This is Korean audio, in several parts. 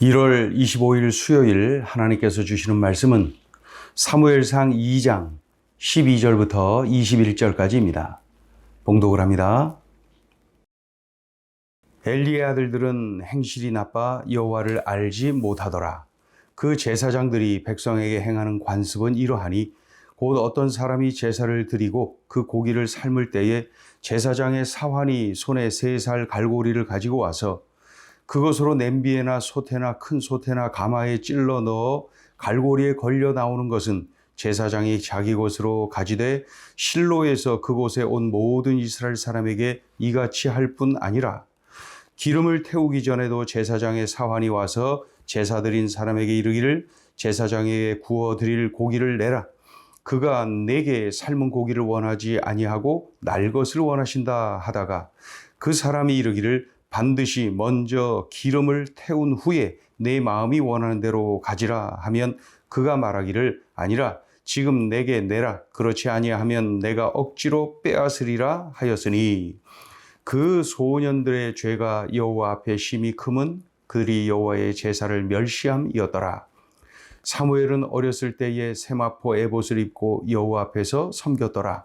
1월 25일 수요일 하나님께서 주시는 말씀은 사무엘상 2장 12절부터 21절까지입니다. 봉독을 합니다. 엘리의 아들들은 행실이 나빠 여호와를 알지 못하더라. 그 제사장들이 백성에게 행하는 관습은 이러하니 곧 어떤 사람이 제사를 드리고 그 고기를 삶을 때에 제사장의 사환이 손에 세 살 갈고리를 가지고 와서 그것으로 냄비에나 소태나 큰 소태나 가마에 찔러 넣어 갈고리에 걸려 나오는 것은 제사장이 자기 것으로 가지되 실로에서 그곳에 온 모든 이스라엘 사람에게 이같이 할 뿐 아니라 기름을 태우기 전에도 제사장의 사환이 와서 제사 드린 사람에게 이르기를 제사장에게 구워 드릴 고기를 내라. 그가 내게 삶은 고기를 원하지 아니하고 날 것을 원하신다 하다가 그 사람이 이르기를 반드시 먼저 기름을 태운 후에 내 마음이 원하는 대로 가지라 하면 그가 말하기를 아니라 지금 내게 내라 그렇지 아니하면 내가 억지로 빼앗으리라 하였으니. 그 소년들의 죄가 여호와 앞에 심히 크면 그들이 여호와의 제사를 멸시함이었더라. 사무엘은 어렸을 때에 세마포 에봇을 입고 여호와 앞에서 섬겼더라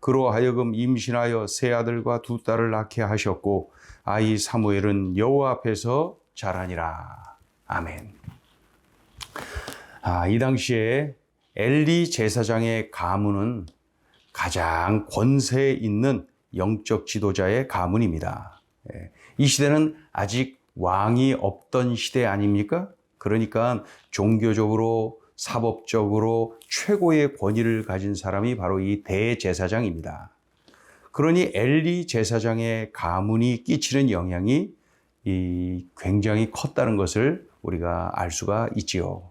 그로 하여금 임신하여 세 아들과 두 딸을 낳게 하셨고 아이 사무엘은 여호와 앞에서 자라니라. 아멘. 아, 이 당시에 엘리 제사장의 가문은 가장 권세 있는 영적 지도자의 가문입니다. 예, 이 시대는 아직 왕이 없던 시대 아닙니까? 그러니까 종교적으로 사법적으로 최고의 권위를 가진 사람이 바로 이 대제사장입니다. 그러니 엘리 제사장의 가문이 끼치는 영향이 이 굉장히 컸다는 것을 우리가 알 수가 있지요.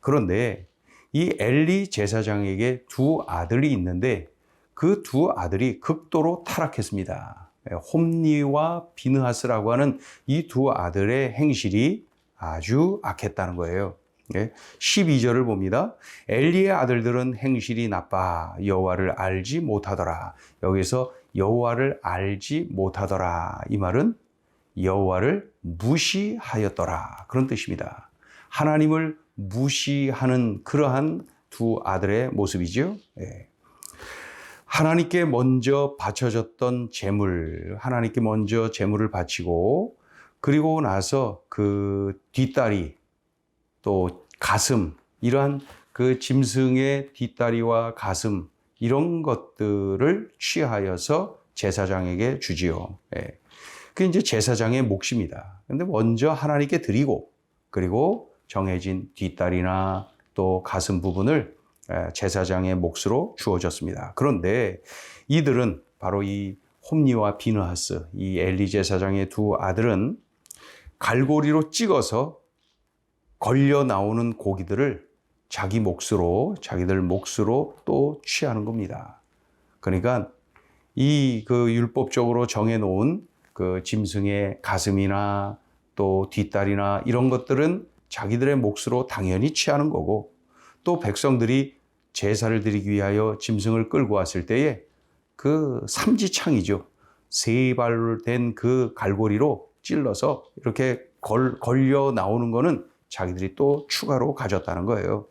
그런데 이 엘리 제사장에게 두 아들이 있는데 그 두 아들이 극도로 타락했습니다. 홈니와 비느하스라고 하는 이 두 아들의 행실이 아주 악했다는 거예요. 12절을 봅니다. 엘리의 아들들은 행실이 나빠 여호와를 알지 못하더라. 여기서 여호와를 알지 못하더라. 이 말은 여호와를 무시하였더라. 그런 뜻입니다. 하나님을 무시하는 그러한 두 아들의 모습이죠. 예. 하나님께 먼저 바쳐졌던 재물, 하나님께 먼저 재물을 바치고 그리고 나서 그 뒷다리 또 가슴 이러한 그 짐승의 뒷다리와 가슴 이런 것들을 취하여서 제사장에게 주지요. 예. 그 이제 제사장의 몫입니다. 근데 먼저 하나님께 드리고 그리고 정해진 뒷다리나 또 가슴 부분을 예, 제사장의 몫으로 주어졌습니다. 그런데 이들은 바로 이 홈니와 비느하스, 이 엘리 제사장의 두 아들은 갈고리로 찍어서 걸려 나오는 고기들을 자기 몫으로, 자기들 몫으로 또 취하는 겁니다. 그러니까 이 그 율법적으로 정해 놓은 그 짐승의 가슴이나 또 뒷다리나 이런 것들은 자기들의 몫으로 당연히 취하는 거고 또 백성들이 제사를 드리기 위하여 짐승을 끌고 왔을 때에 그 삼지창이죠. 세 발로 된 그 갈고리로 찔러서 이렇게 걸, 걸려 나오는 거는 자기들이 또 추가로 가졌다는 거예요.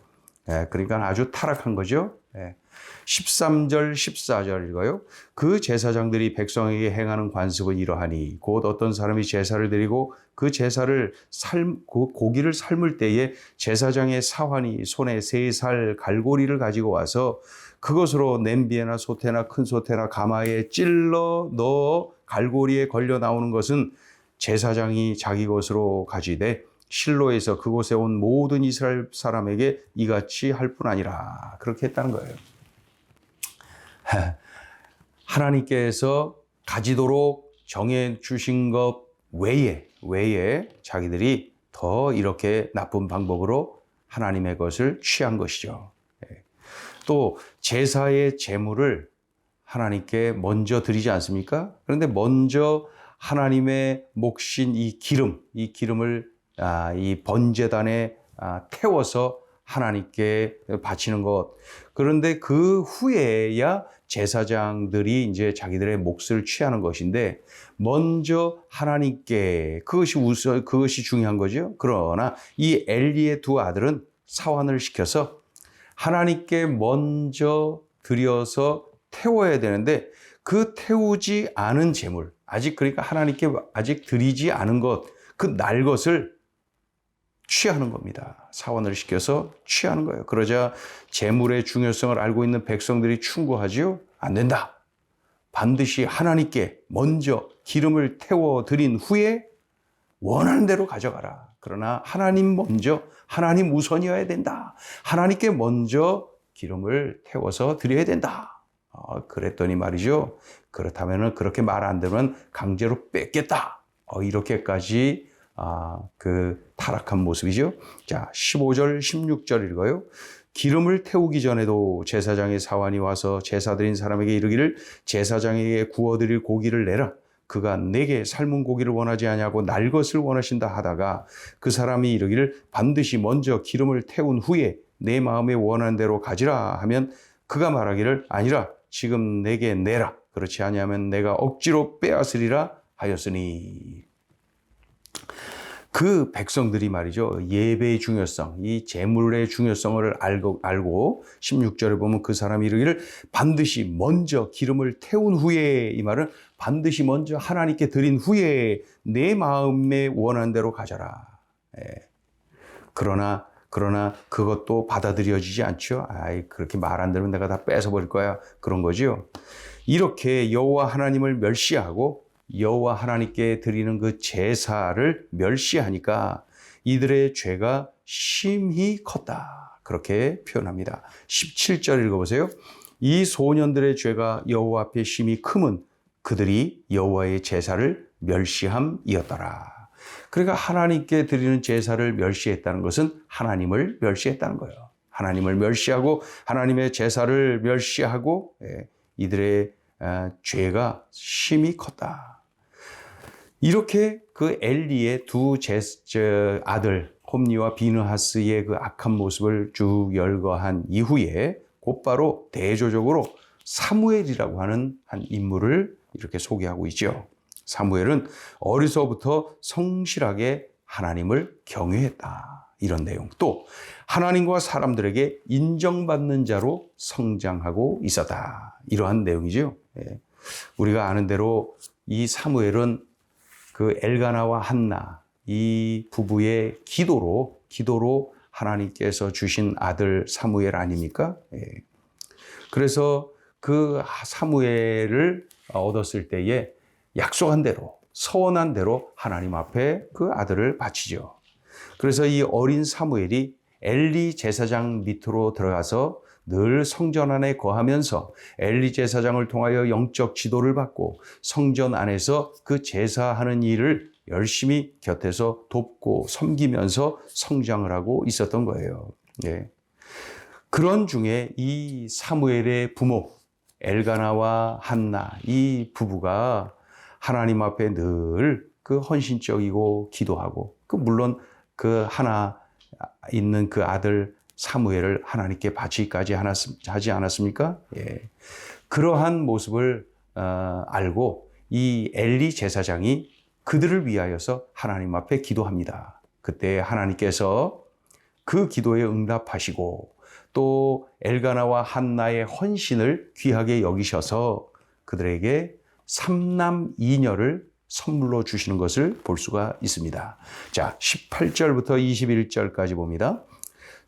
예, 그러니까 아주 타락한 거죠. 예. 13절, 14절 읽어요. 그 제사장들이 백성에게 행하는 관습은 이러하니 곧 어떤 사람이 제사를 드리고 그 제사를 삶, 그 고기를 삶을 때에 제사장의 사환이 손에 세 살 갈고리를 가지고 와서 그것으로 냄비에나 소태나 큰 소태나 가마에 찔러 넣어 갈고리에 걸려 나오는 것은 제사장이 자기 것으로 가지되 실로에서 그곳에 온 모든 이스라엘 사람에게 이같이 할 뿐 아니라 그렇게 했다는 거예요. 하나님께서 가지도록 정해 주신 것 외에 외에 자기들이 더 이렇게 나쁜 방법으로 하나님의 것을 취한 것이죠. 예. 또 제사의 제물을 하나님께 먼저 드리지 않습니까? 그런데 먼저 하나님의 몫인 이 기름, 이 기름을 아, 이 번제단에 아, 태워서 하나님께 바치는 것. 그런데 그 후에야 제사장들이 이제 자기들의 몫을 취하는 것인데 먼저 하나님께 그것이 우선 그것이 중요한 거죠. 그러나 이 엘리의 두 아들은 사환을 시켜서 하나님께 먼저 드려서 태워야 되는데 그 태우지 않은 제물 아직 그러니까 하나님께 아직 드리지 않은 것 그 날 것을 취하는 겁니다. 사원을 시켜서 취하는 거예요. 그러자 재물의 중요성을 알고 있는 백성들이 충고하지요. 안 된다. 반드시 하나님께 먼저 기름을 태워 드린 후에 원하는 대로 가져가라. 그러나 하나님 먼저 하나님 우선이어야 된다. 하나님께 먼저 기름을 태워서 드려야 된다. 어, 그랬더니 말이죠. 그렇다면 그렇게 말 안 되면 강제로 뺏겠다. 어, 이렇게까지 아, 그 타락한 모습이죠. 자, 15절, 16절 읽어요. 기름을 태우기 전에도 제사장의 사환이 와서 제사 드린 사람에게 이르기를 제사장에게 구워드릴 고기를 내라. 그가 내게 삶은 고기를 원하지 아니하고 날 것을 원하신다 하다가 그 사람이 이르기를 반드시 먼저 기름을 태운 후에 내 마음에 원하는 대로 가지라 하면 그가 말하기를 아니라 지금 내게 내라. 그렇지 아니하면 내가 억지로 빼앗으리라 하였으니 그 백성들이 말이죠. 예배의 중요성, 이 제물의 중요성을 알고, 알고 16절에 보면 그 사람이 이르기를 반드시 먼저 기름을 태운 후에 이 말은 반드시 먼저 하나님께 드린 후에 내 마음에 원하는 대로 가져라. 예. 그러나 그러나 그것도 받아들여지지 않죠. 아이 그렇게 말 안 들으면 내가 다 뺏어 버릴 거야. 그런 거지요. 이렇게 여호와 하나님을 멸시하고 여호와 하나님께 드리는 그 제사를 멸시하니까 이들의 죄가 심히 컸다. 그렇게 표현합니다. 17절 읽어보세요. 이 소년들의 죄가 여호와 앞에 심히 크면 그들이 여호와의 제사를 멸시함이었더라. 그러니까 하나님께 드리는 제사를 멸시했다는 것은 하나님을 멸시했다는 거예요. 하나님을 멸시하고 하나님의 제사를 멸시하고 예, 이들의 아, 죄가 심히 컸다. 이렇게 그 엘리의 두 제, 아들 홈니와 비느하스의 그 악한 모습을 쭉 열거한 이후에 곧바로 대조적으로 사무엘이라고 하는 한 인물을 이렇게 소개하고 있죠. 사무엘은 어리서부터 성실하게 하나님을 경외했다. 이런 내용. 또 하나님과 사람들에게 인정받는 자로 성장하고 있었다. 이러한 내용이죠. 예. 우리가 아는 대로 이 사무엘은 그 엘가나와 한나 이 부부의 기도로 기도로 하나님께서 주신 아들 사무엘 아닙니까? 예. 그래서 그 사무엘을 얻었을 때에 약속한 대로 서원한 대로 하나님 앞에 그 아들을 바치죠. 그래서 이 어린 사무엘이 엘리 제사장 밑으로 들어가서 늘 성전 안에 거하면서 엘리 제사장을 통하여 영적 지도를 받고 성전 안에서 그 제사하는 일을 열심히 곁에서 돕고 섬기면서 성장을 하고 있었던 거예요. 예. 그런 중에 이 사무엘의 부모 엘가나와 한나 이 부부가 하나님 앞에 늘 그 헌신적이고 기도하고 그 물론 그 하나 있는 그 아들 사무엘을 하나님께 바치기까지 하지 않았습니까? 예. 그러한 모습을 어, 알고 이 엘리 제사장이 그들을 위하여서 하나님 앞에 기도합니다. 그때 하나님께서 그 기도에 응답하시고 또 엘가나와 한나의 헌신을 귀하게 여기셔서 그들에게 삼남 이녀를 선물로 주시는 것을 볼 수가 있습니다. 자, 18절부터 21절까지 봅니다.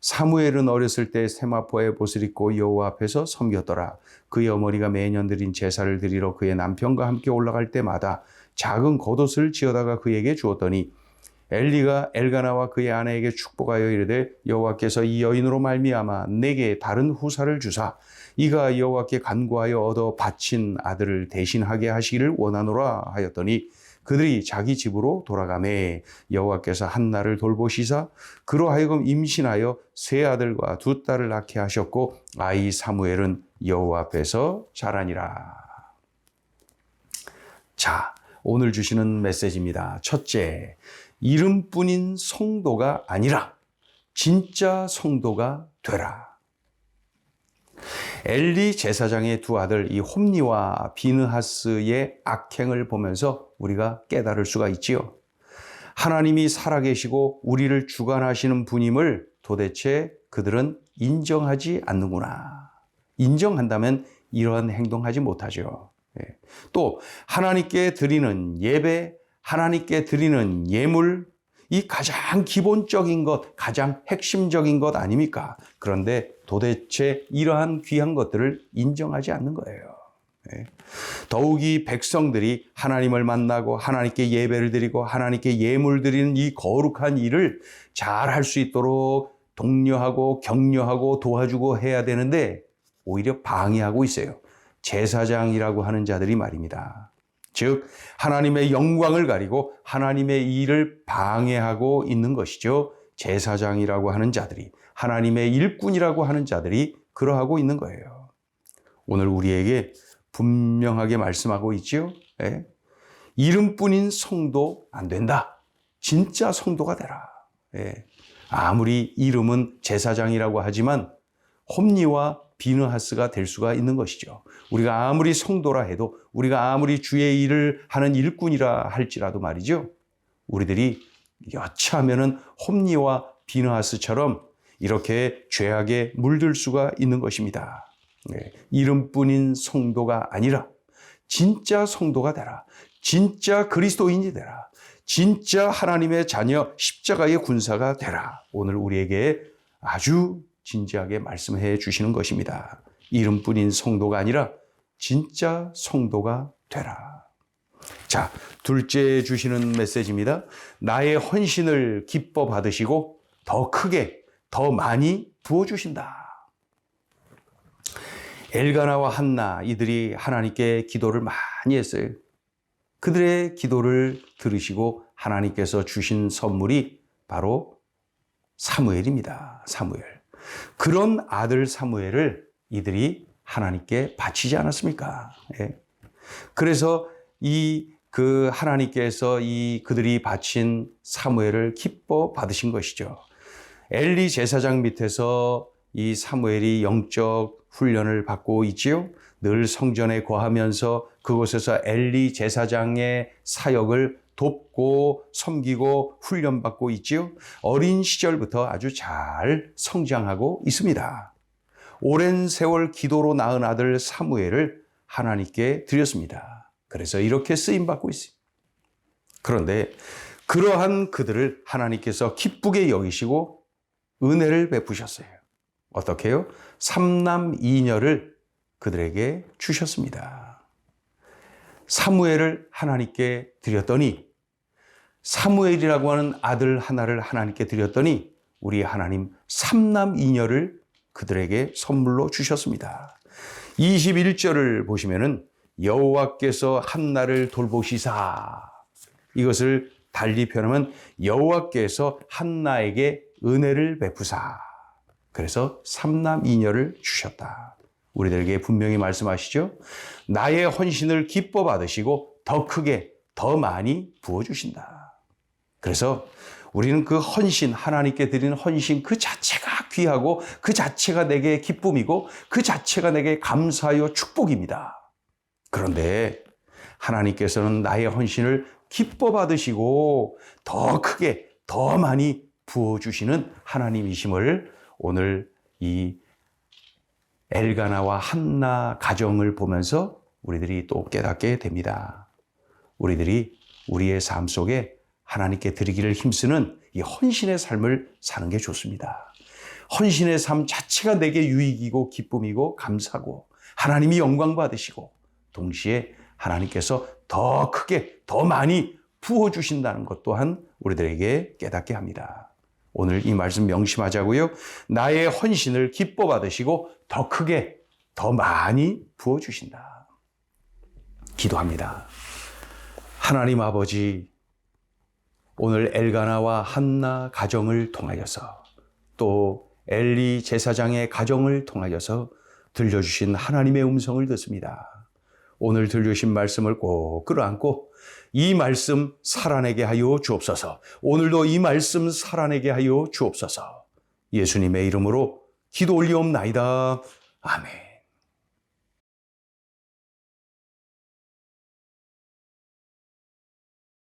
사무엘은 어렸을 때 세마포의 옷을 입고 여호와 앞에서 섬겼더라. 그의 어머니가 매년 드린 제사를 드리러 그의 남편과 함께 올라갈 때마다 작은 겉옷을 지어다가 그에게 주었더니 엘리가 엘가나와 그의 아내에게 축복하여 이르되 여호와께서 이 여인으로 말미암아 내게 다른 후사를 주사 이가 여호와께 간구하여 얻어 바친 아들을 대신하게 하시기를 원하노라 하였더니 그들이 자기 집으로 돌아가매 여호와께서 한나를 돌보시사 그로 하여금 임신하여 세 아들과 두 딸을 낳게 하셨고 아이 사무엘은 여호와 앞에서 자라니라. 자, 오늘 주시는 메시지입니다. 첫째, 이름뿐인 성도가 아니라 진짜 성도가 되라. 엘리 제사장의 두 아들 이 홈니와 비느하스의 악행을 보면서 우리가 깨달을 수가 있지요. 하나님이 살아계시고 우리를 주관하시는 분임을 도대체 그들은 인정하지 않는구나. 인정한다면 이러한 행동하지 못하죠. 예. 또 하나님께 드리는 예배, 하나님께 드리는 예물, 이 가장 기본적인 것, 가장 핵심적인 것 아닙니까? 그런데 도대체 이러한 귀한 것들을 인정하지 않는 거예요. 예. 더욱이 백성들이 하나님을 만나고 하나님께 예배를 드리고 하나님께 예물 드리는 이 거룩한 일을 잘 할 수 있도록 독려하고 격려하고 도와주고 해야 되는데 오히려 방해하고 있어요. 제사장이라고 하는 자들이 말입니다. 즉 하나님의 영광을 가리고 하나님의 일을 방해하고 있는 것이죠. 제사장이라고 하는 자들이 하나님의 일꾼이라고 하는 자들이 그러하고 있는 거예요. 오늘 우리에게 분명하게 말씀하고 있지요. 예? 이름뿐인 성도 안 된다. 진짜 성도가 되라. 예. 아무리 이름은 제사장이라고 하지만 홈니와 비느하스가 될 수가 있는 것이죠. 우리가 아무리 성도라 해도 우리가 아무리 주의 일을 하는 일꾼이라 할지라도 말이죠. 우리들이 여차하면은 홈니와 비느하스처럼 이렇게 죄악에 물들 수가 있는 것입니다. 네. 이름뿐인 성도가 아니라 진짜 성도가 되라. 진짜 그리스도인이 되라. 진짜 하나님의 자녀 십자가의 군사가 되라. 오늘 우리에게 아주 진지하게 말씀해 주시는 것입니다. 이름뿐인 성도가 아니라 진짜 성도가 되라. 자, 둘째 주시는 메시지입니다. 나의 헌신을 기뻐 받으시고 더 크게, 더 많이 부어주신다. 엘가나와 한나 이들이 하나님께 기도를 많이 했어요. 그들의 기도를 들으시고 하나님께서 주신 선물이 바로 사무엘입니다. 사무엘. 그런 아들 사무엘을 이들이 하나님께 바치지 않았습니까? 예. 그래서 이 그 하나님께서 이 그들이 바친 사무엘을 기뻐 받으신 것이죠. 엘리 제사장 밑에서 이 사무엘이 영적 훈련을 받고 있지요. 늘 성전에 거하면서 그곳에서 엘리 제사장의 사역을 돕고 섬기고 훈련받고 있지요. 어린 시절부터 아주 잘 성장하고 있습니다. 오랜 세월 기도로 낳은 아들 사무엘을 하나님께 드렸습니다. 그래서 이렇게 쓰임 받고 있습니다. 그런데 그러한 그들을 하나님께서 기쁘게 여기시고 은혜를 베푸셨어요. 어떻게요? 삼남 이녀를 그들에게 주셨습니다. 사무엘을 하나님께 드렸더니 사무엘이라고 하는 아들 하나를 하나님께 드렸더니 우리 하나님 삼남 이녀를 그들에게 선물로 주셨습니다. 21절을 보시면은 여호와께서 한나를 돌보시사 이것을 달리 표현하면 여호와께서 한나에게 은혜를 베푸사 그래서 삼남 이녀를 주셨다. 우리들에게 분명히 말씀하시죠. 나의 헌신을 기뻐 받으시고 더 크게 더 많이 부어 주신다. 그래서 우리는 그 헌신 하나님께 드리는 헌신 그 자체가 귀하고 그 자체가 내게 기쁨이고 그 자체가 내게 감사요 축복입니다. 그런데 하나님께서는 나의 헌신을 기뻐 받으시고 더 크게 더 많이 부어 주시는 하나님이심을 오늘 이 엘가나와 한나 가정을 보면서 우리들이 또 깨닫게 됩니다. 우리들이 우리의 삶 속에 하나님께 드리기를 힘쓰는 이 헌신의 삶을 사는 게 좋습니다. 헌신의 삶 자체가 내게 유익이고 기쁨이고 감사고 하나님이 영광 받으시고 동시에 하나님께서 더 크게 더 많이 부어 주신다는 것 또한 우리들에게 깨닫게 합니다. 오늘 이 말씀 명심하자고요. 나의 헌신을 기뻐 받으시고 더 크게 더 많이 부어 주신다. 기도합니다. 하나님 아버지, 오늘 엘가나와 한나 가정을 통하여서 또 엘리 제사장의 가정을 통하여서 들려주신 하나님의 음성을 듣습니다. 오늘 들려주신 말씀을 꼭 끌어안고 이 말씀 살아내게 하여 주옵소서. 오늘도 이 말씀 살아내게 하여 주옵소서. 예수님의 이름으로 기도 올리옵나이다. 아멘.